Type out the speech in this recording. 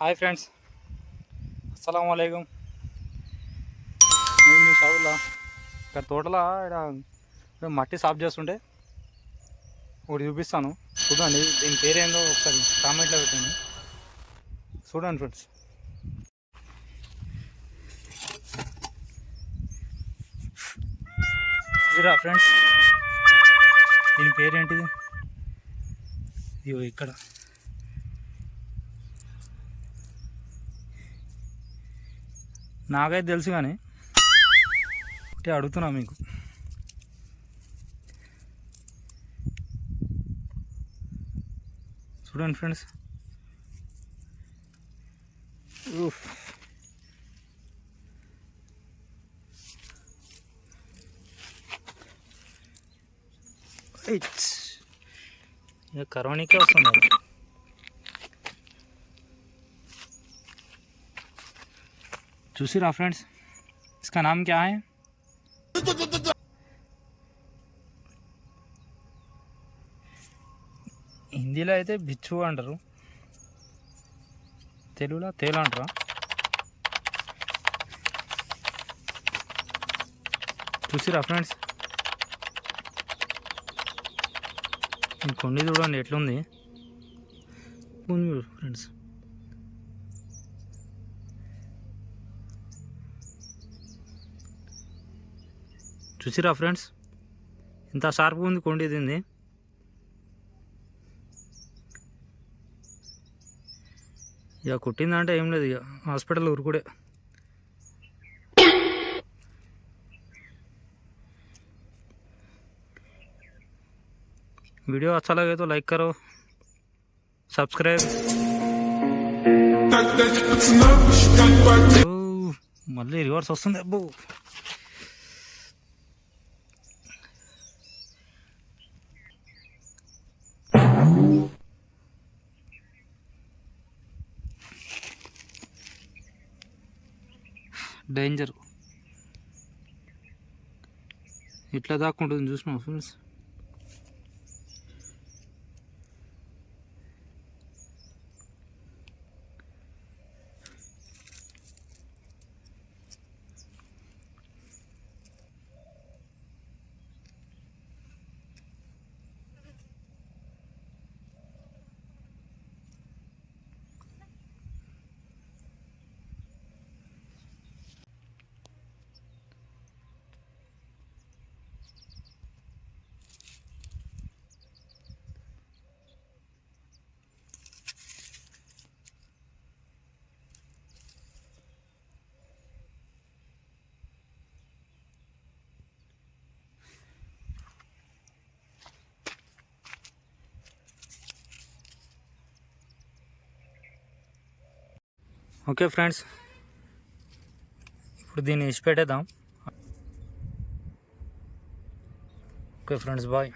Hi friends. అస్సలం అయికం నేను మీ షావులా ఇక్కడ తోటలో ఇక్కడ ఇక్కడ మట్టి సాఫ్ చేస్తుంటే ఒకటి చూపిస్తాను. చూడండి దీని పేరేందో ఒకసారి కామెంట్లో పెట్టండి. చూడండి ఫ్రెండ్స్. ఇదిరా ఫ్రెండ్స్? దీని పేరేంటిది? ఇదిగో ఇక్కడ. నాకైతే తెలుసు కానీ అంటే అడుగుతున్నా మీకు చూడండి ఫ్రెండ్స్ ఊఫ్. ఇట్స్. కరోనికే వస్తుంది చూసిరా ఫ్రెండ్స్ इसका नाम क्या है హిందీలో అయితే బిచ్చు అంటారు తెలుగులో తేలు అంటారా చూసిరా ఫ్రెండ్స్ ఈ కొండి చూడండి ఎట్లుంది ఉంది ఫ్రెండ్స్ చూసిరా ఫ్రెండ్స్ ఇంత షార్ప్గా ఉంది కొండి దీన్ని ఇక కుట్టిందంటే ఏం లేదు ఇక హాస్పిటల్ ఉరుకుడే वीडियो अच्छा लगे तो लाइक करो सब्सक्राइब ఓ, మళ్ళీ రివర్స్ డేంజర్ ఇట్లా దాక్కుంటుంది చూసినావు ఫ్రెండ్స్ ఓకే ఫ్రెండ్స్. ఇప్పుడు దీన్ని ఇచ్చిపెట్టేద్దాం ఓకే ఫ్రెండ్స్ బాయ్.